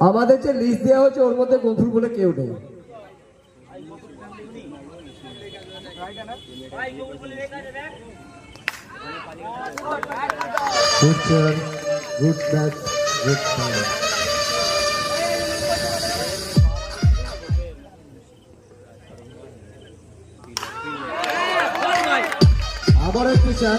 আমাদের যে লিস্ট দেওয়া হচ্ছে ওর মধ্যে গফুর বলে কেউ নেই। আবার একটি চার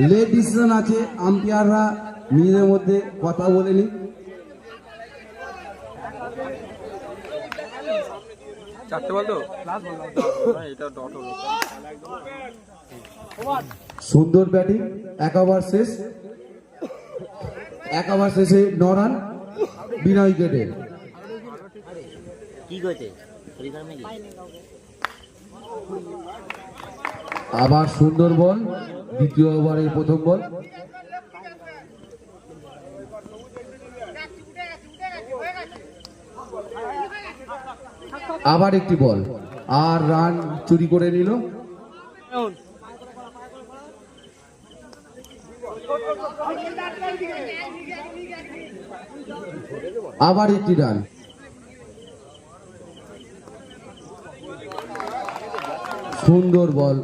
লেট ডিসিশন আছে আম্পায়াররা নিজেদের মধ্যে কথা বল তো? এটা ডট হলো। সুন্দর ব্যাটিং এক ওভার শেষ। এক ওভার শেষে ন রান বিনা উইকেটে কি আবার সুন্দর বল, দ্বিতীয় ওভারের প্রথম বল। আবার একটি বল, আর রান চুরি করে নিল। আবার একটি রান। সুন্দর বল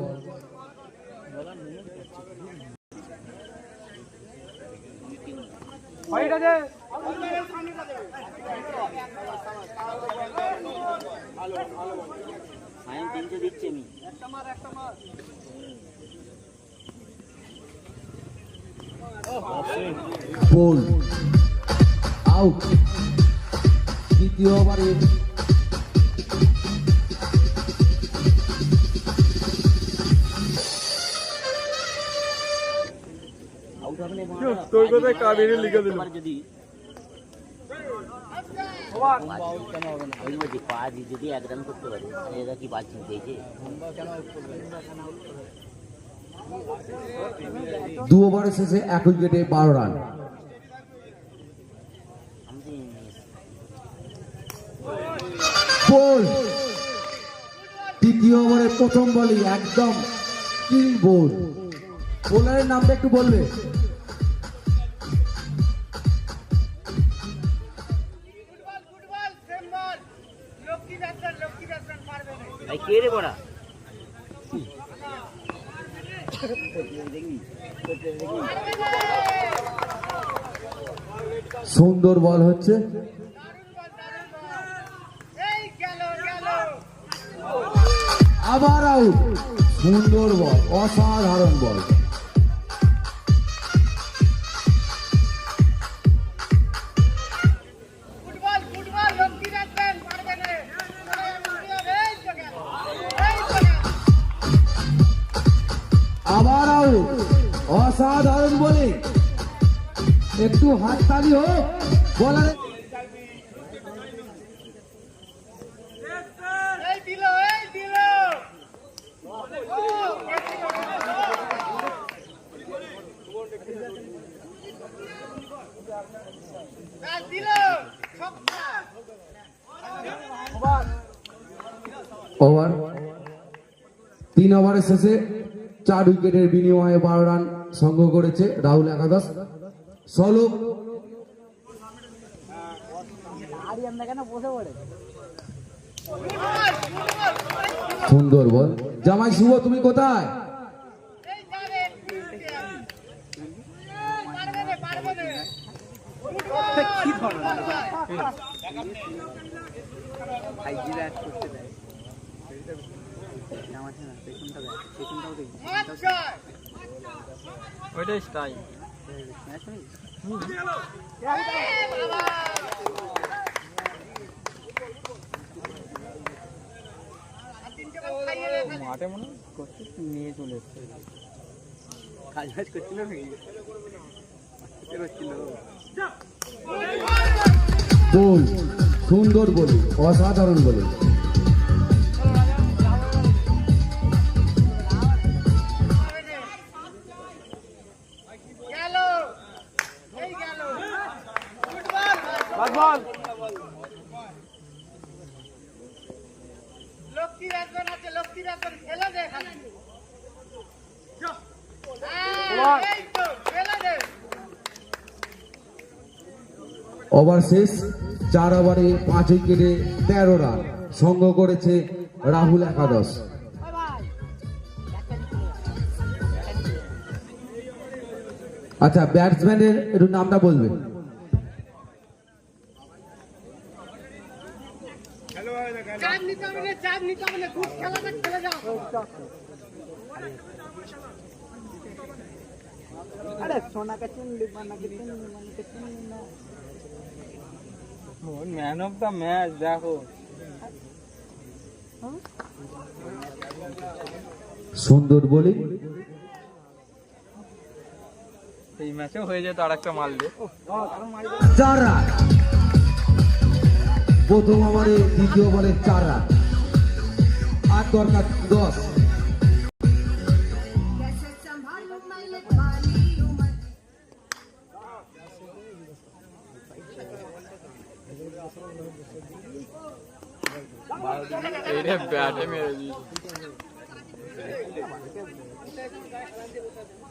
সায়ন তিনটে দিচ্ছি আমি বল আউট দ্বিতীয় ওভারে আউট হবে না তোর কথায় কাবেরি লিখে দিল যদি ওই বলছি পাঁচ যদি এক রান করতে পারে তাহলে এরা কি পাঁচ দিয়েছে দু ওভারের শেষে এক উইকেটে বারো রান। বল। তৃতীয় ওভারের প্রথম বলই একদম বোল। বোলারের নামটা একটু বলবে? বল সুন্দর বল হচ্ছে। আবার আউট সুন্দর বল অসাধারণ বল। অসাধারণ বলে। একটু হাততালি হোক, বলারে ওভার। তিন ওভারের শেষে চার উইকেটের বিনিময়ে বারো রান। সংগ্রহ করেছে রাহুল একাদশ। সলভ সুন্দর বল জামাই শুভ তুমি কোথায় পারবে না পারবে না আচ্ছা ওইটাই স্টাইল মাঠে মনে হয় করছে নিয়ে চলে এসছে কাজ বাজ করছিল নাকি করছিল বল সুন্দর বলি অসাধারণ বলি ওভার শেষ চার ওভারে পাঁচ উইকেটে তেরো রান। সঙ্গ করেছে রাহুল একাদশ। আচ্ছা ব্যাটসম্যানের একটু নামটা বলবেন। চাপ নিতে হবে না চাপ নিতে হবে না খুব খেলাটা খেলে যাও ম্যান অফ দ্য ম্যাচ দেখো। সুন্দর বলি এই ম্যাচে হয়ে যেত আর একটা মারলে চার রান প্রথম ওভারে দ্বিতীয় বলে চার রান আর দরকার দশ।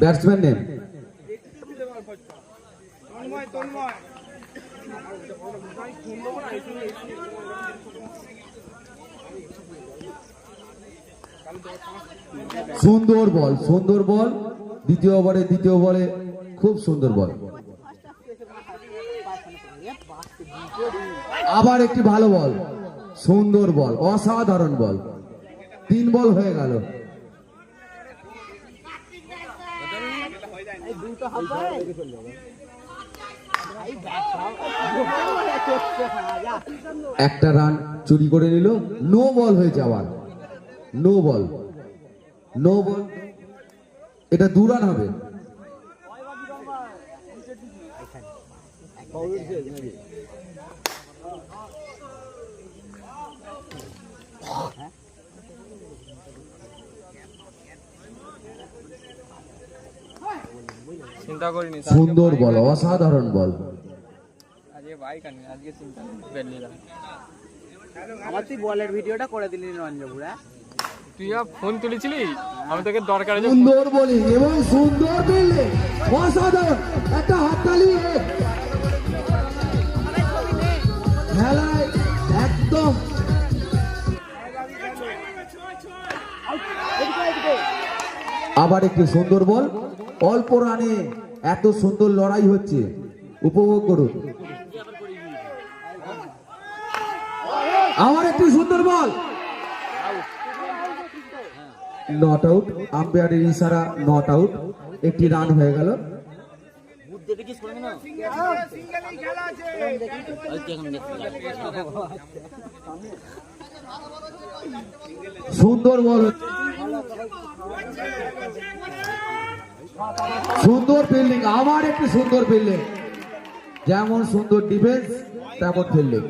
ব্যাটসম্যান নেম সুন্দর বল সুন্দর বল। দ্বিতীয় ওভারে, দ্বিতীয় বলে খুব সুন্দর বল। আবার একটি ভালো বল, সুন্দর বল, অসাধারণ বল। তিন বল হয়ে গেল। একটা রান চুরি করে নিল নো বল হয়ে যাওয়ার। নো বল নো বল এটা দু রান হবে। সুন্দর বল অসাধারণ বল। আজকে বাইক আজকে চিন্তা আমার তুই বলের ভিডিওটা করে দিলি রঞ্জপুরা তুই ফোন তুলেছিলি? আমি তোকে দরকার সুন্দর বোলিং এবং সুন্দর অসাধারণ। একটা হাততালি। খেলায় একদম। আবার একটি সুন্দর বল। অল্প রানে এত সুন্দর লড়াই হচ্ছে। উপভোগ করুন। আমার একটি সুন্দর বল। নট আউট আম্পায়ারের ইশারা নট আউট একটি রান হয়ে গেল। সুন্দর বল। সুন্দর ফিল্ডিং আবার একটি সুন্দর ফিল্ডিং যেমন সুন্দর ডিফেন্স তেমন ফিল্ডিং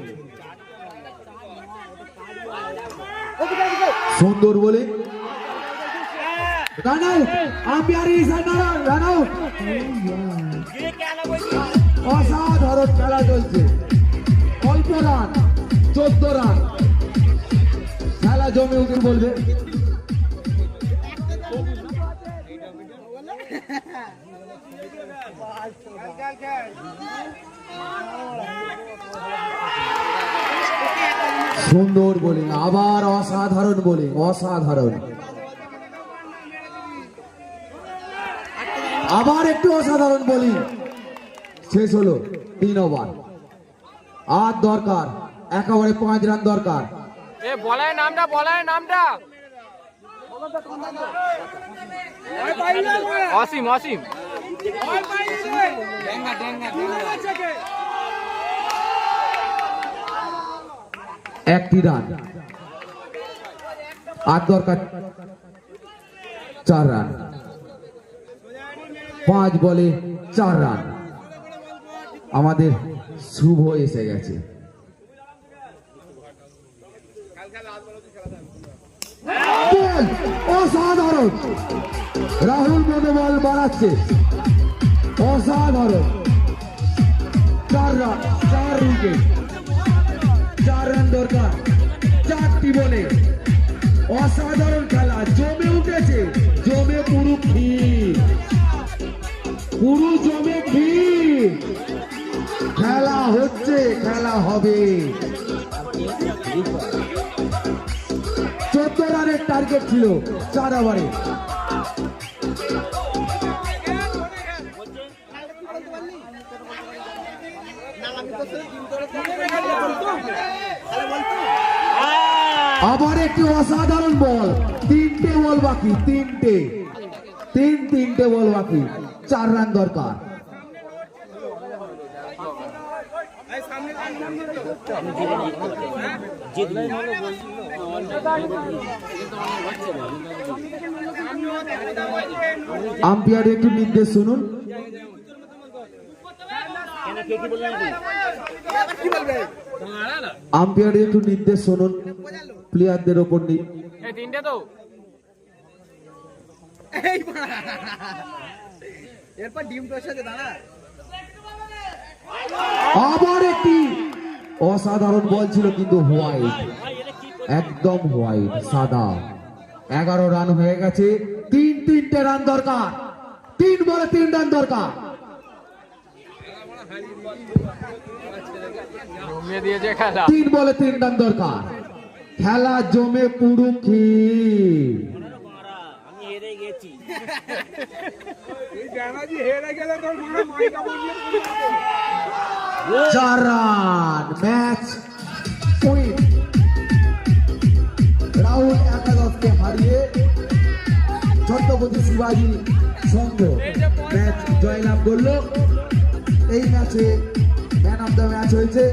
সুন্দর বলে অসাধারণ খেলা চলছে। অল্প রান চোদ্দ রান খেলা জমে উঠে বলবে। সুন্দর বোলিং, আবার অসাধারণ বোলিং, অসাধারণ। আবার একটু অসাধারণ বলি। শেষ হলো, তিন ওভার। আর দরকার, একেবারে পাঁচ রান দরকার। বলায় নামটা বলায় নামটা। অসীম অসীম একটি রান আর দরকার, চার রান। পাঁচ বলে চার রান। আমাদের শুভ এসে গেছে বল! অসাধারণ। রাহুল মনোবল বাড়াচ্ছে। অসাধারণ। চার রান চার উইকেট। চার রান দরকার। চারটি বলে। অসাধারণ খেলা। জমে উঠেছে। জমে পুরো ক্ষীর পুরো জমে ক্ষীর খেলা হচ্ছে, খেলা হবে। রানের টার্গেট ছিল চার ওভারে আবার একটি অসাধারণ বল। তিনটে বল বাকি, তিনটে। তিন, তিনটে বল বাকি। চার রান দরকার। আম্পায়ার একটু নির্দেশ শুনুন। আম্পায়ার একটু নির্দেশ শুনুন। প্লেয়ারদের ওপর তিনটে এরপর ডিম দাঁড়া আবার একটি অসাধারণ বল ছিল কিন্তু হোয়াইট। একদম হোয়াইট সাদা। এগারো রান হয়ে গেছে তিন তিনটে রান দরকার। তিন বলে তিন রান দরকার। তিন বলে তিন রান দরকার। খেলা জমে পুরো গেছি। চার রান ম্যাচ একাদশকে হারিয়ে ছত্রপতি শিবাজি সংঘ ম্যাচ জয়লাভ করল। এই ম্যাচে ম্যান অফ দ্য ম্যাচ হয়েছে।